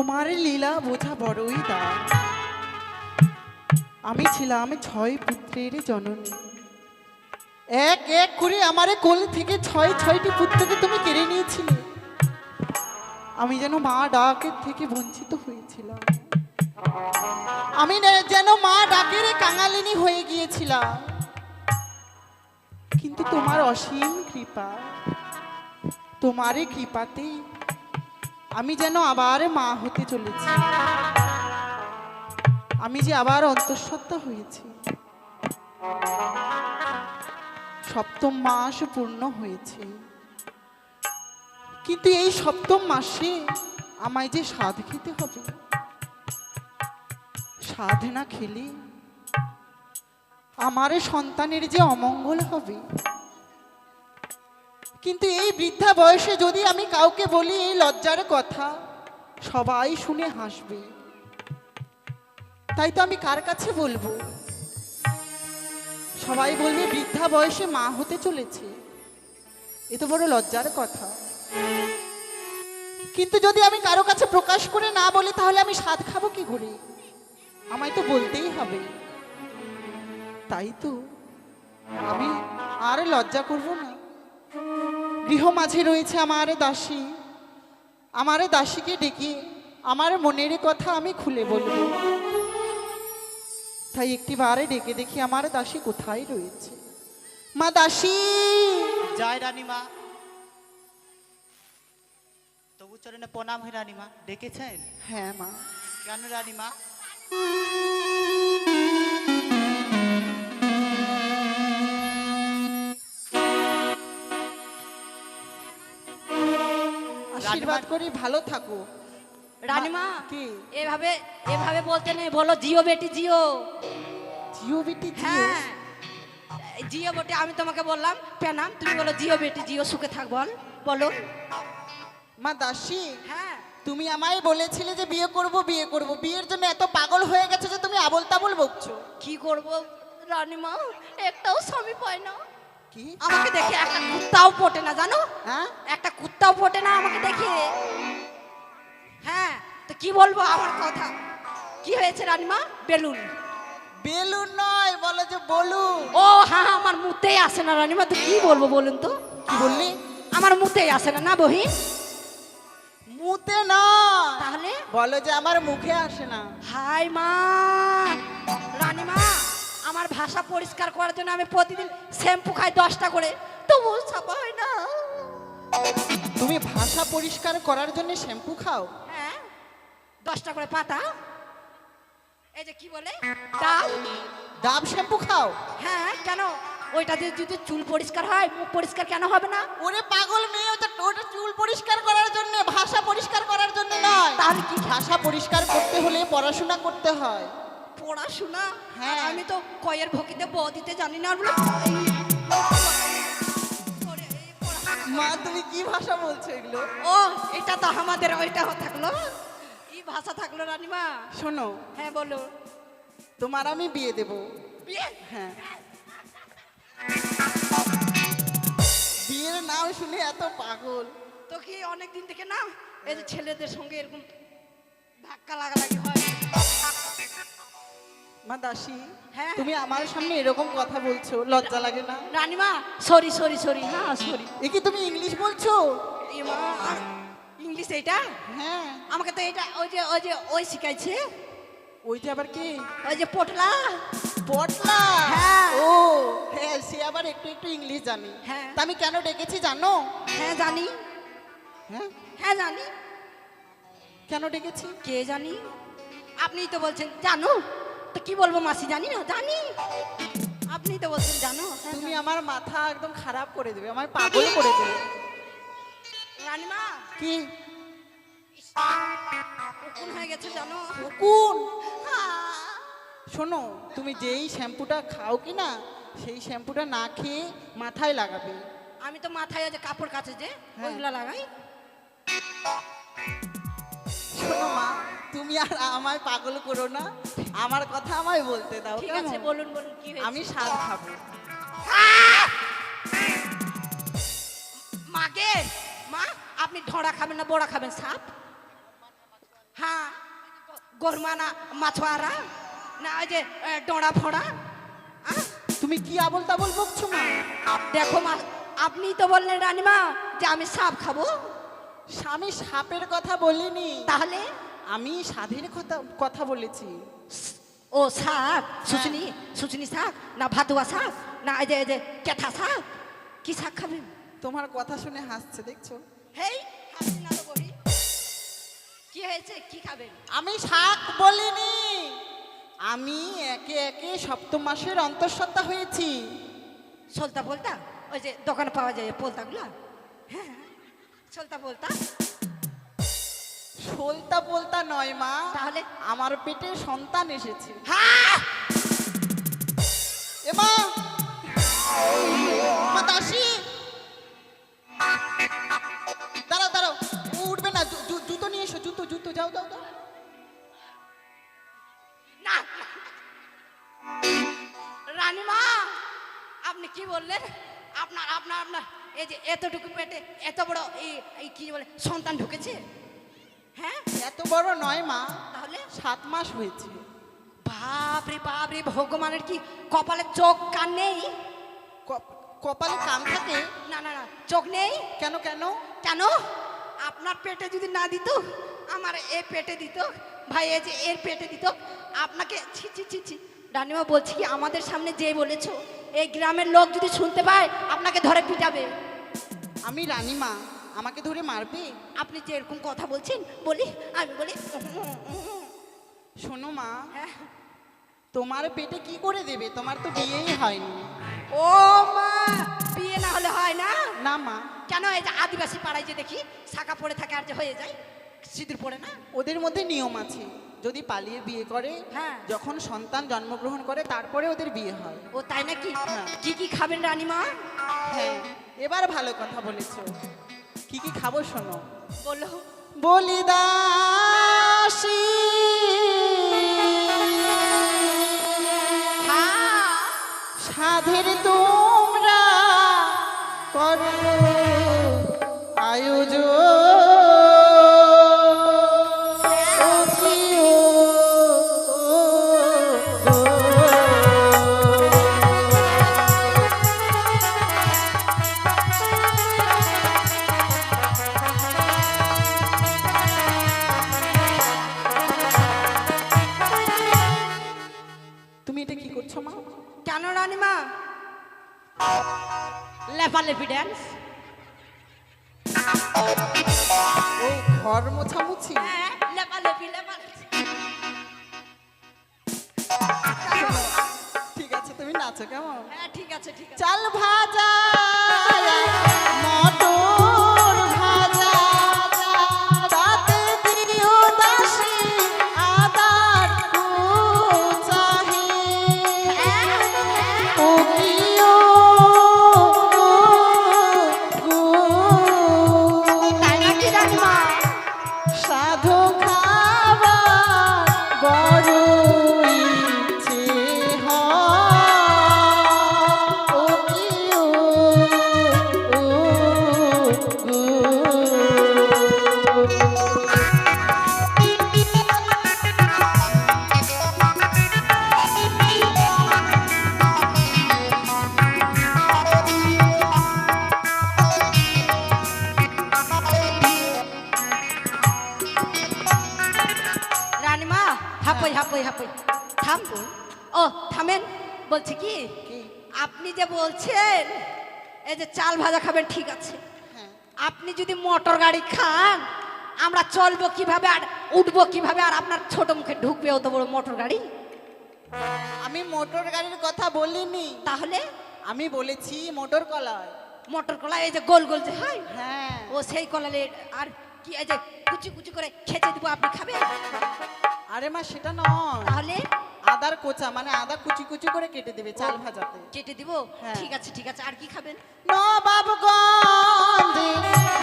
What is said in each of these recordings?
তোমার লীলা বোঝা বড়ই দাম আমি ছিলাম ছয় পুত্রের জননী। এক এক করে আমারে কোল থেকে ছয় ছয়টি পুত্রকে তুমি কেড়ে নিয়েছিলে। আমি যেন মা ডাকের থেকে বঞ্চিত হয়েছিলাম। আমি যেন মা ডাকের কাঙালিনী হয়ে গিয়েছিলাম। কিন্তু তোমার অসীম কৃপা তোমারই কৃপাতে আমি যেন আবার মা হতে চলেছি। আমি যে আবার অন্তঃসত্ত্বা হয়েছি। সপ্তম মাস পূর্ণ হয়েছে। কিন্তু এই সপ্তম মাসে আমায় যে স্বাদ খেতে হবে, স্বাদ না খেলে আমার সন্তানের যে অমঙ্গল হবে কিন্তু এই বৃদ্ধা বয়সে যদি আমি কাউকে বলি এই লজ্জার কথা, সবাই শুনে হাসবে। তাই তো আমি কার কাছে বলব? সবাই বলবে, বৃদ্ধা বয়সে মা হতে চলেছে। এ তো বড় লজ্জার কথা। কিন্তু যদি আমি কারও কাছে প্রকাশ করে না বলি, তাহলে আমি স্বাদ খাব কি করে? আমায় তো বলতেই হবে। তাই তো আমি আর লজ্জা করব না। গৃহ মাঝে রয়েছে আমার দাসী। আমার দাসীকে ডেকে আমার মনের কথা আমি খুলে বলব। তাই একটি বারে ডেকে দেখি আমার দাসী কোথায় রয়েছে। মা দাসী! জয় রানীমা। তবু চরণে প্রণাম হয় রানীমা। ডেকেছেন? হ্যাঁ মা। কেন রানীমা? আশীর্বাদ করি ভালো থাকো। রানীমা কি? এভাবে এভাবে বলতে নেই বলো জিও বেটি জিও। জিও বেটি হ্যাঁ। জিও বেটি আমি তোমাকে বললাম পেনাম তুমি বলো জিও বেটি জিও সুখে থাক বল বলো। মা দাসী হ্যাঁ। তুমি আমায় বলেছিলে যে বিয়ে করব বিয়ে করব। বিয়ের জন্য এত পাগল হয়ে গেছে যে তুমি আবল তাবল বকছো। কি করব রানিমা? একটাও স্বামী পায় না। কি? আমাকে দেখে একটা কুত্তাও পটে না জানো? হ্যাঁ? একটা কুত্তাও পটে না আমাকে দেখে। হ্যাঁ তো কি বলব আমার কথা? কি হয়েছে রানীমা? বেলুন। বেলুন নয় বলো যে বলু ও হ্যাঁ হ্যাঁ, আমার মুতেই আসে না রানীমা তো কি বলব বলুন তো? কি বললি? আমার মুতেই আসে না না বহিন মুতে না তাহলে? বলো যে আমার মুখে আসে না। হাই মা রানীমা। আমার ভাষা পরিষ্কার করার জন্য আমি প্রতিদিন শ্যাম্পু খাই দশটা করে। তবু ছাপা হয় না। তুমি ভাষা পরিষ্কার করার জন্য শ্যাম্পু খাও? হ্যাঁ দশটা করে পাতা। এই যে কি বলে? ডাব। ডাব শ্যাম্পু খাও? হ্যাঁ কেন? ওইটা দিয়ে যদি চুল পরিষ্কার হয় মুখ পরিষ্কার কেন হবে না? ওরে পাগল মেয়ে ওটা ওটা চুল পরিষ্কার করার জন্য ভাষা পরিষ্কার করার জন্য নয়। তাহলে কি ভাষা পরিষ্কার করতে হলে পড়াশোনা করতে হয়। পড়াশোনা? হ্যাঁ। আমি তো কয়ের ভকিতে ব দিতে জানি না। আর বলে। মা তুমি কি ভাষা বলছো এগুলো? ও এটা তো আমাদের ওইটা থাকল। কি ভাষা থাকল রানীমা? শোনো। হ্যাঁ বলো। তোমার আমি বিয়ে দেব। বিয়ে? হ্যাঁ। বিয়ের নাম শুনে এত পাগল। তো কি অনেক দিন থেকে না এই যে ছেলেদের সঙ্গে এরকম ধাক্কা লাগালাগি হয়? মা দাসী হ্যাঁ। তুমি আমার সামনে এরকম কথা বলছো লজ্জা লাগে না? রানীমা সরি সরি সরি হ্যাঁ সরি। এ কি তুমি ইংলিশ বলছো? ইংলিশ এইটা? হ্যাঁ। আমাকে তো এটা ওই যে ওই যে ওই শিখাইছে। ওইটা আবার কি? ওই যে পটলা। পটলা? হ্যাঁ। ও হ্যাঁ সে আবার একটু একটু ইংলিশ জানে। হ্যাঁ। তা আমি কেন ডেকেছি জানো? হ্যাঁ জানি। হ্যাঁ? হ্যাঁ জানি। কেন ডেকেছি? কে জানি? আপনিই তো বলছেন জানো? তো কি বলব মাসি জানি না জানি। আপনি তো বলছেন জানো হ্যাঁ, তুমি আমার মাথা একদম খারাপ করে দেবে আমার পাগল করে দেবে। রানীমা। কি? কোন হয়ে গেছে জানো। কোন শোনো তুমি যেই শ্যাম্পুটা খাও কি না সেই শ্যাম্পুটা না খেয়ে মাথায় লাগাবে। আমি তো মাথায় যে কাপড় কাছে যে হ্যাঁ। ওইগুলা লাগাই। শোনো মা তুমি আর আমায় পাগল করো না। আমার কথা আমায় বলতে দাও ঠিক আছে বলুন বলুন কি হয়েছে? আমি স্বাদ খাব। মাগে মা আপনি ধরা খাবেন না বড়া খাবেন সাপ? হ্যাঁ গরমা না মাছওয়ারা? না ওই যে ডোঁড়া ফোড়া? তুমি কি আবল তাবল বকছো মা? দেখো মা আপনি তো বললেন রানীমা যে আমি সাপ খাব। স্বামী সাপের কথা বলিনি। তাহলে? আমি সাধের কথা কথা বলেছি। ও শাক সুচনি সুচনি শাক না ভাতুয়া শাক না এই যে এই যে কেথা শাক কি শাক খাবেন? তোমার কথা শুনে হাসছে দেখছ? হেই হাসি না তো বলি। কি হয়েছে? কি খাবেন? আমি শাক বলিনি। আমি একে একে সপ্তম মাসের অন্তঃসত্ত্বা হয়েছি। সলতা বলতা ওই যে দোকানে পাওয়া যায় পোলতাগুলো? হ্যাঁ সলতা বলতা সলতা বলতা নয় মা। তাহলে? আমার পেটে সন্তান এসেছে। হ্যাঁ এমা মা! দাসী! দাঁড়াও দাঁড়াও। উঠবে না। জুতো নিয়ে এসো জুতো জুতো যাও না রানীমা আপনি কি বললেন? আপনার আপনার আপনার এই যে এতটুকু পেটে এত বড় এই কি বলে সন্তান ঢুকেছে? হ্যাঁ? এত বড় নয় মা তাহলে? সাত মাস হয়েছে। বাপরে বাপরে ভগবানের কি কপালে চোখ কান নেই? কপালে কান থাকে? না না না চোখ নেই? কেন কেন? কেন? আপনার পেটে যদি না দিত আমার এ পেটে দিত ভাই এই যে এর পেটে দিত আপনাকে ছি ছি ছি ছি। রানিমা বলছি কি আমাদের সামনে যে বলেছ এই গ্রামের লোক যদি শুনতে পায় আপনাকে ধরে পিটাবে। আমি রানীমা আমাকে ধরে মারবে? আপনি যে এরকম কথা বলছেন বলি আমি বলি শোনো মা হ্যাঁ। তোমার পেটে কি করে দেবে? তোমার তো বিয়েই হয়নি। ও মা বিয়ে না হলে হয় না? না মা। কেন এই যে আদিবাসী পাড়ায় যে দেখি শাখা পড়ে থাকে আর যে হয়ে যায়? সিঁদুর পড়ে না? ওদের মধ্যে নিয়ম আছে। যদি পালিয়ে বিয়ে করে হ্যাঁ। যখন সন্তান জন্মগ্রহণ করে তারপরে ওদের বিয়ে হয়। ও তাই নাকি? হ্যাঁ। কি কি খাবেন রানীমা? হ্যাঁ এবার ভালো কথা বলেছ। কি কি খাব শোনো। বলো। বলিদাসী। সাধের তোমরা করো। ঘর মোছামুছি ঠিক আছে তুমি নাচো কেমন হ্যাঁ ঠিক আছে ঠিক আছে চাল ভাজা হাপই হাপই হাপই থাম ও থামেন। বলছি কি? আপনি যে বলছেন এই যে চাল ভাজা খাবেন ঠিক আছে। হ্যাঁ। আপনি যদি মোটর গাড়ি খান আমরা চলবো কীভাবে আর উঠবো কীভাবে আর আপনার ছোট মুখে ঢুকবে অত বড় মোটর গাড়ি? আমি মোটর গাড়ির কথা বলিনি। তাহলে? আমি বলেছি মোটর কলায় মোটর কলা এই যে গোল গোল যে হয়? হ্যাঁ। ও সেই কলালে আর কি এই যে কুচি কুচি করে খেচে দিব আপনি খাবেন? আরে মা সেটা নয়। তাহলে? আদার কোচা মানে আদা কুচি কুচি করে কেটে দেবে চাল ভাজাতে। কেটে দিব? হ্যাঁ। ঠিক আছে ঠিক আছে। আর কি খাবেন? নবাবগঞ্জে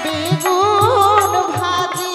বেগুন ভাজি।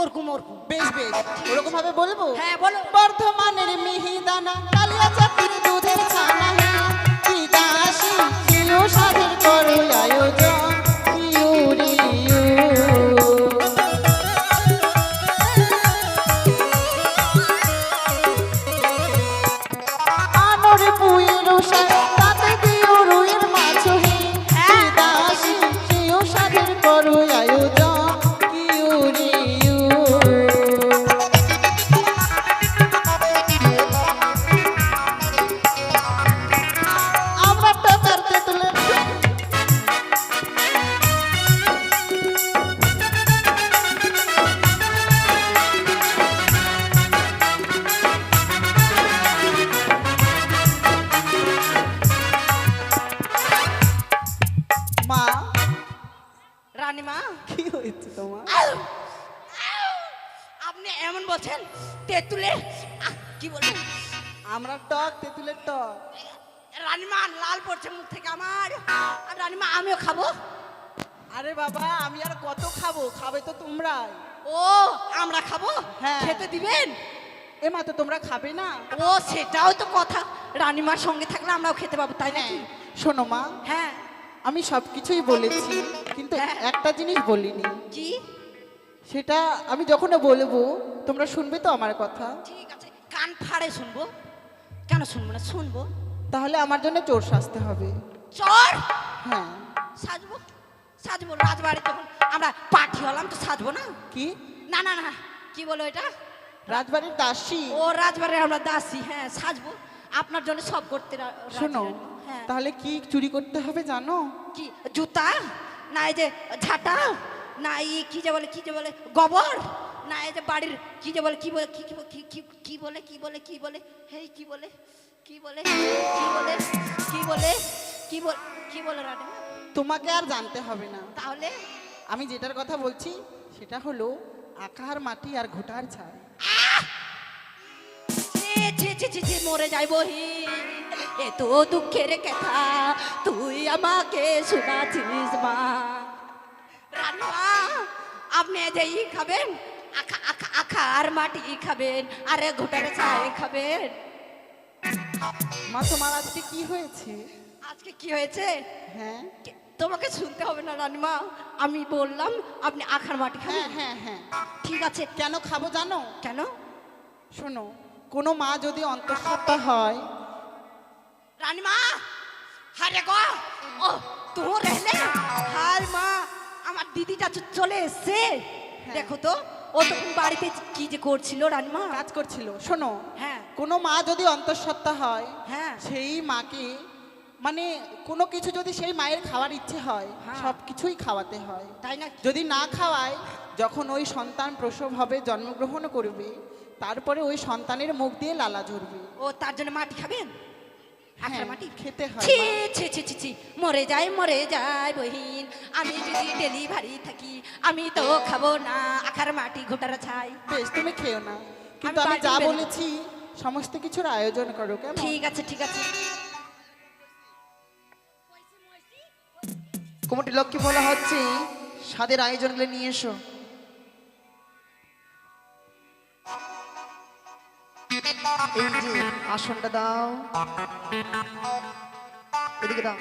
ওরকম ওরকম বেশ বেশ। ওরকম ভাবে বলব? হ্যাঁ বলো বর্ধমানের মিহিদানা কালিয়া চাকির দুধের ছানা। কি দাসী সাধের করে আয়োজন মা। রানীমা। কি হয়েছে তোমার! আপনি এমন বলছেন তেঁতুলে কি বলছেন? আমরা টক তেতুলের টক। রানীমা লাল পড়ছে মুখ থেকে আমার। আর রানীমা আমিও খাব? আরে বাবা আমি আর কত খাব? খাবে তো তোমরাই। ও আমরা খাব? হ্যাঁ। খেতে দিবেন? এ মা তো তোমরা খাবে না। ও সেটাও তো কথা। রানীমার সঙ্গে থাকলে আমরাও খেতে পাবো তাই নাকি? শোনো মা। হ্যাঁ। আমি সব কিছুই বলেছি কিন্তু হ্যাঁ। একটা জিনিস বলিনি। কি? সেটা আমি যখন বলব তোমরা শুনবে তো আমার কথা। ঠিক আছে কান ফাড়ে শুনব। কেন শুনব না? শুনব। তাহলে আমার জন্য চোর সাজতে হবে। চর? হ্যাঁ। সাজবো? সাজবো রাজবাড়ি যখন আমরা পাঠি হলাম তো সাজবো না? কি? না না না কি বলো এটা? রাজবাড়ির দাসী। ও রাজবাড়ি আমরা দাসী হ্যাঁ সাজবো। আপনার জন্য সব করতে রা- রাজি শোনো রানী। হ্যাঁ। তাহলে কি চুরি করতে হবে জানো? কি জুতা? না এই যে ঝাঁটা? না এই কি যে বলে কি যে বলে গোবর? না এই যে বাড়ির কি যে বলে কি বলে কি কি কি কি কি বলে কি বলে কি বলে হেই কি বলে কি বলে কি বলে কি বলে কি বলে কি বলে রানীমা তোমাকে আর জানতে হবে না। তাহলে? আমি যেটার কথা বলছি সেটা হলো আকার মাটি আর ঘোটার ছাই ছি ছি ছি ছি মরে যাই বহি। এ তো দুঃখের কথা তুই আমাকে শোনাছিস মা। রান্না আপনি যে ই খাবেন আখা আখা আখা আর মাটি খাবেন আরে ঘুটার চায় খাবেন। মা তোমার আজকে কি হয়েছে? আজকে কি হয়েছে? হ্যাঁ। তোমাকে শুনতে হবে না রানিমা আমি বললাম আপনি আখার মাটি হ্যাঁ খাবেন। হ্যাঁ হ্যাঁ। ঠিক আছে। কেন খাব জানো? কেন? শোনো কোনো মা যদি অন্তঃসত্ত্বা হয়। রানীমা হারে গো। ও রহলে হাই মা আমার দিদিটা চলে এসছে। দেখো তো ও তখন বাড়িতে কি যে করছিল রানীমা? কাজ করছিল। শোনো হ্যাঁ। কোনো মা যদি অন্তঃসত্ত্বা হয় হ্যাঁ। সেই মাকে মানে কোনো কিছু যদি সেই মায়ের খাওয়ার ইচ্ছে হয় হ্যাঁ। সব কিছুই খাওয়াতে হয়। তাই না যদি না খাওয়ায় যখন ওই সন্তান প্রসব হবে জন্মগ্রহণ করবে তারপরে ওই সন্তানের মুখ দিয়ে লালা ঝরবে। ও তার জন্য মাটি খাবেন? আখার হ্যাঁ, মাটি? খেতে হয় ছি ছি ছি ছি ছি মরে যাই মরে যাই বহিন। আমি যদি ডেলিভারি থাকি আমি তো খাব না আখার মাটি ঘোটার ছাই। বেশ তুমি খেও না। কিন্তু আমি আমি যা বলেছি সমস্ত কিছুর আয়োজন করো কেমন? ঠিক আছে ঠিক আছে। কুমটি লক্ষ্মী বলা হচ্ছে স্বাদের আয়োজনগুলো নিয়ে এসো। এই যে আসনটা দাও। এদিকে দাও।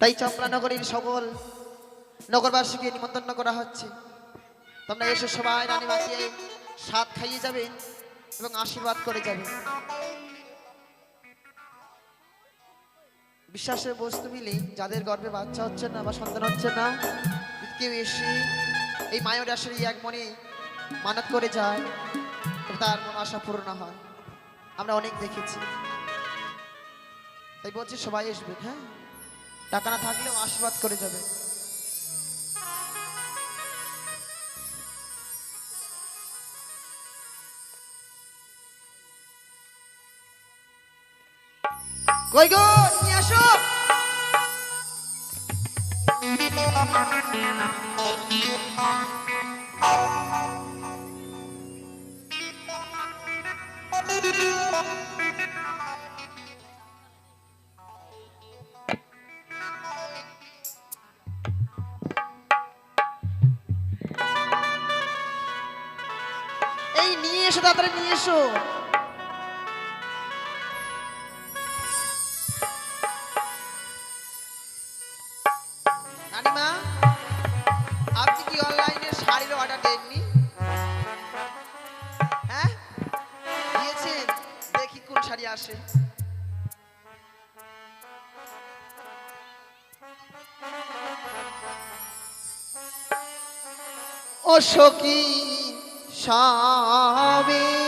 তাই চম্পলা নগরীর সকল নগরবাসীকে নিমন্ত্রণ করা হচ্ছে। তোমরা এসে সবাই রানীমাকে স্বাদ খাইয়ে যাবেন এবং আশীর্বাদ করে যাবেন বিশ্বাসের বস্তু মিলে যাদের গর্ভে বাচ্চা হচ্ছে না বা সন্তান হচ্ছে না কেউ এসে এই মায়ের আসলে এক মনে মানত করে যায় তার মন আশা পূর্ণ হয়। আমরা অনেক দেখেছি। তাই বলছি সবাই আসবে হ্যাঁ? টাকা না থাকলেও আশীর্বাদ করে যাবে কই গো নিয়ে আসো এই নিয়ে এসো তাড়াতাড়ি নিয়ে এসো আসে। অশোকী সখী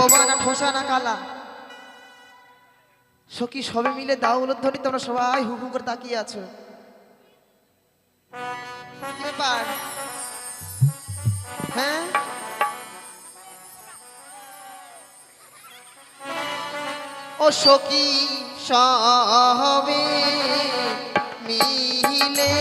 বোবা না ঠোসা না কালা। সখী সবে মিলে দাও উলধ্বনি তোমরা সবাই হুহু করে তাকিয়ে আছো। হ্যাঁ? ও সখী সবে মিলে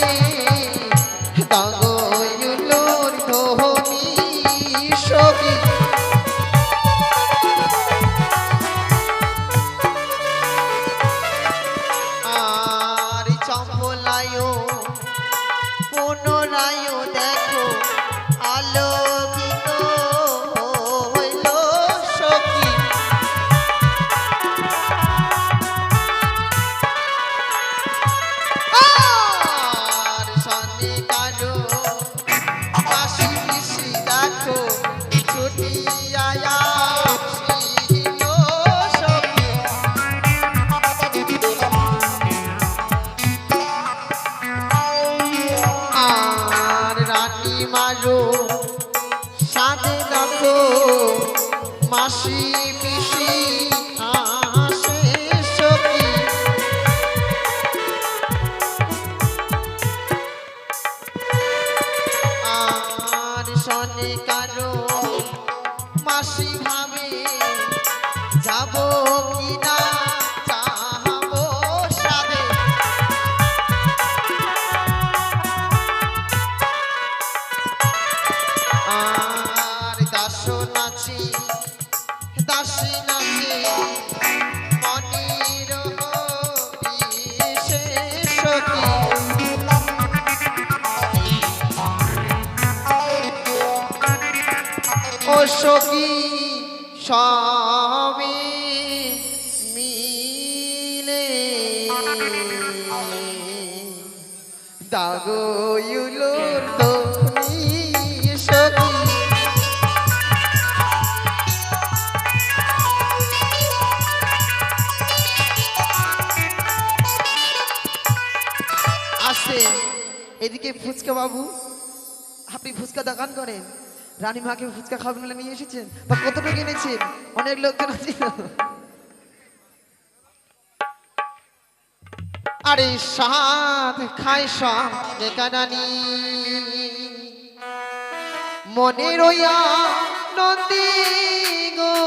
মাসি পিসি ধনি সখী আসে এদিকে ফুচকা বাবু, আপনি ফুচকা দোকান করেন? রানী মাকে ফুচকা খাবেন বলে নিয়ে এসেছেন? বা কতটুকু এনেছেন? অনেক লোকজন আছে আরে সাত খাই সব বেকারানি মনে রইয়া নদী গো,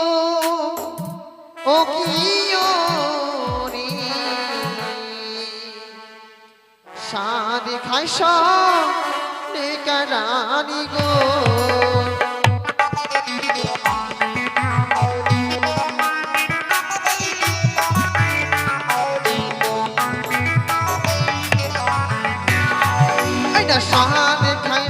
ও রে সাদ খাই সব বেকারানি গো। আইনা সাদ খাই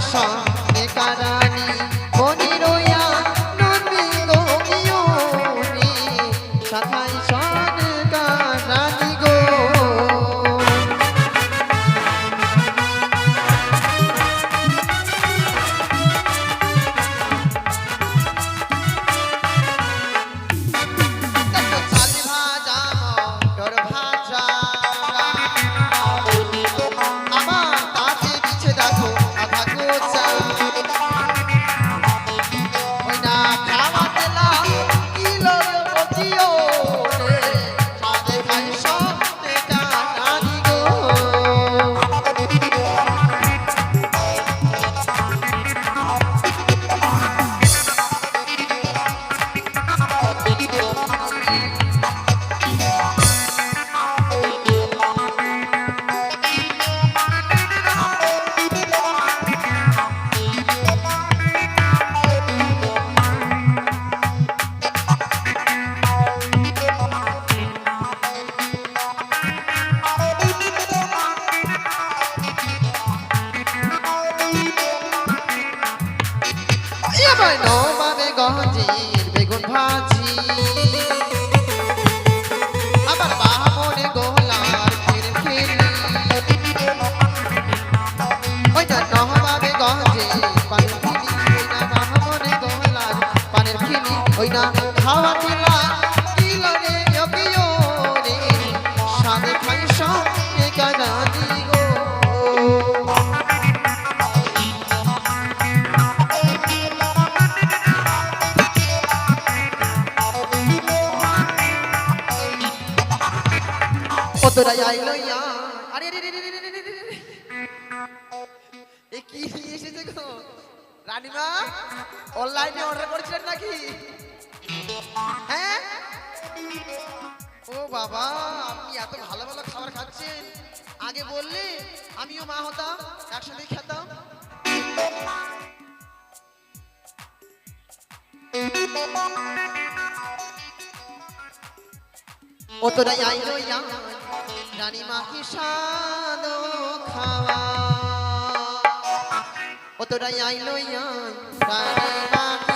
ভক্তরা আইল আরে এ কি এসেছে গো? রানীমা অনলাইনে অর্ডার করেছিলেন নাকি? হ্যাঁ? ও বাবা আপনি এত ভালো ভালো খাবার খাচ্ছেন। আগে বললে আমিও মা হতাম একসাথেই খেতাম। ও তোরা আইলো রানী মাকে সাদ খাওয়া। ও তোরা আইলো রানী মাকে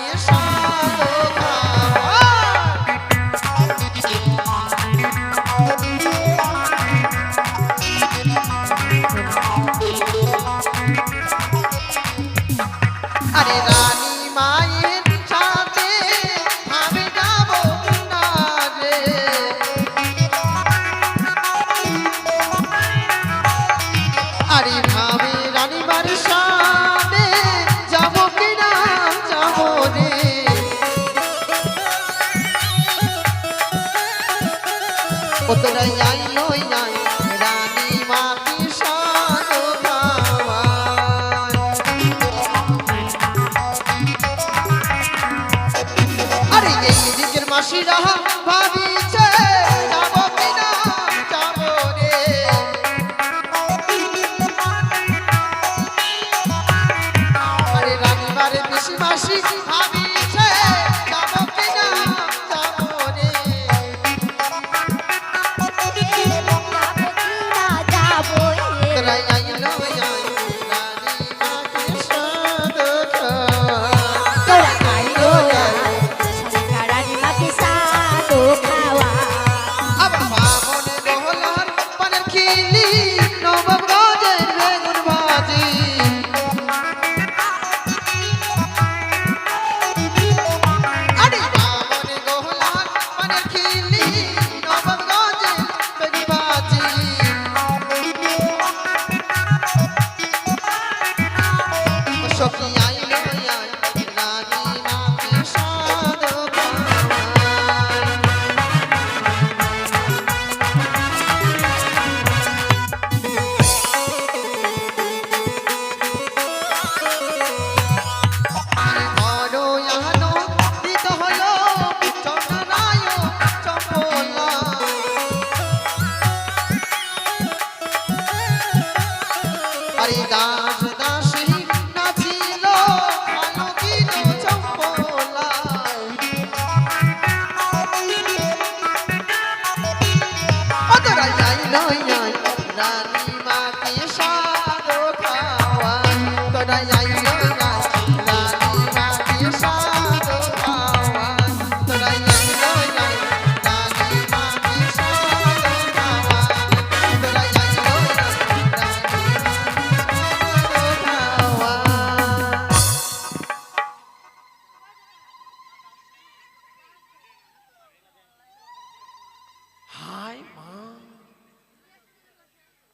ভাবিছে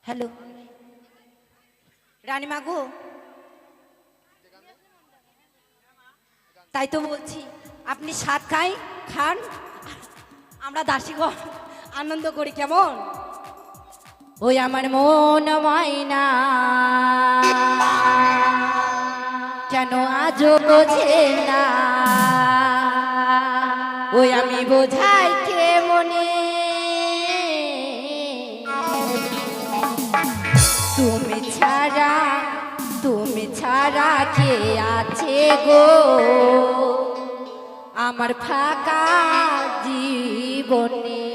হ্যালো। রানীমা গো। তাই তো বলছি, আপনি সাত খাই, খান, আমরা দাসীগণ আনন্দ করি, কেমন? ওই আমার মন মাইনা কেন আজও বোঝে না? ওই আমি বোঝাই তুমি ছাড়া তুমি ছাড়া কে আছে গো? আমার ফাঁকা জীবনী।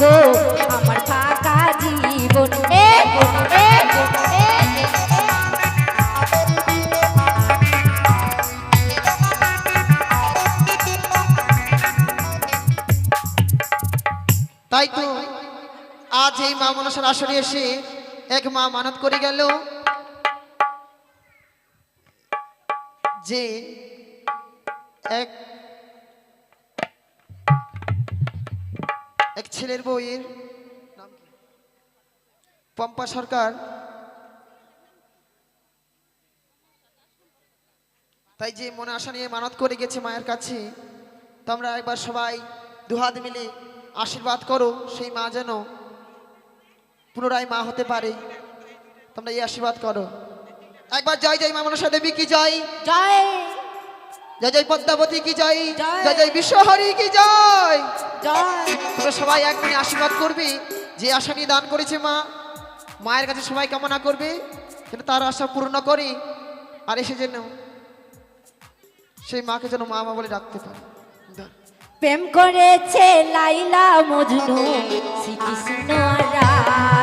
গো আমার ফাঁকা জীবনে এ, এ, এ, এ, এ। তাই তো আজ এই মা মনসার আসরে এসে এক মা মানত করে গেল যে এক এক ছেলের বউয়ের নাম কি? পম্পা সরকার। তাই যে মনে আশা নিয়ে মানত করে গেছে মায়ের কাছে, তোমরা একবার সবাই দুহাত মিলে আশীর্বাদ করো, সেই মা যেন পুনরায় মা হতে পারে। তোমরা এই আশীর্বাদ করো। একবার জয় জয় মা মনসা দেবী কি জয়? জয়। জয় জয় পদ্মাবতী কি জয়? জয়। জয় বিশ্বহরি কি জয়? জয়। তোমরা সবাই এক মিনিট আশীর্বাদ করবে যে আশা নিয়ে দান করেছে মা। মায়ের কাছে সবাই কামনা করবে যেন তার আশা পূর্ণ করে আর এসে যেন সেই মাকে যেন মা মা বলে ডাকতে পারে। প্রেম করেছে লাইলা মজনু শ্রীকৃষ্ণ আর